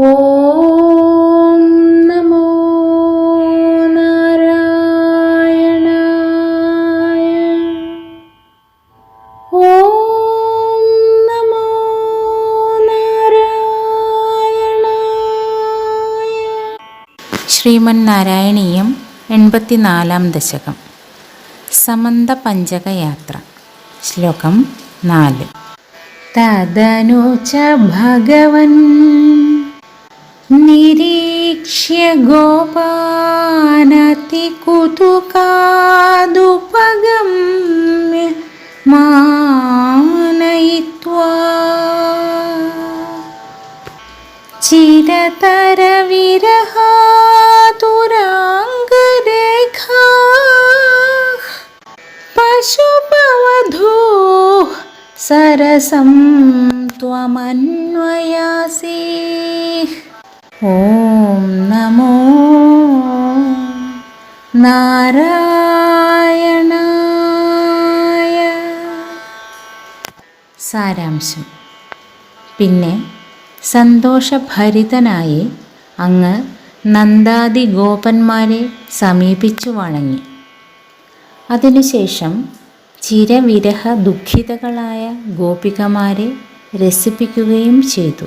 ഓം നമോ നാരായണായ. ഓം നമോ നാരായണായ. ശ്രീമൻ നാരായണീയം എൺപത്തിനാലാം ദശകം. സമന്ത പഞ്ചകയാത്ര. ശ്ലോകം നാല്. തദനുച്ച ഭഗവൻ निरीक्ष्य गोपानतिकुतुकादुपगम्य मानयित्वा चिरतरविरहातुराङ्गरेखा पशुपवधूः सरसं त्वमन्वयासि ഓം നമോ നാരായണായ. സാരാംശം. പിന്നെ സന്തോഷഭരിതനായി അങ്ങ് നന്ദാദി ഗോപന്മാരെ സമീപിച്ചു വണങ്ങി. അതിനുശേഷം ചിരവിരഹ ദുഃഖിതകളായ ഗോപികമാരെ രസിപ്പിക്കുകയും ചെയ്തു.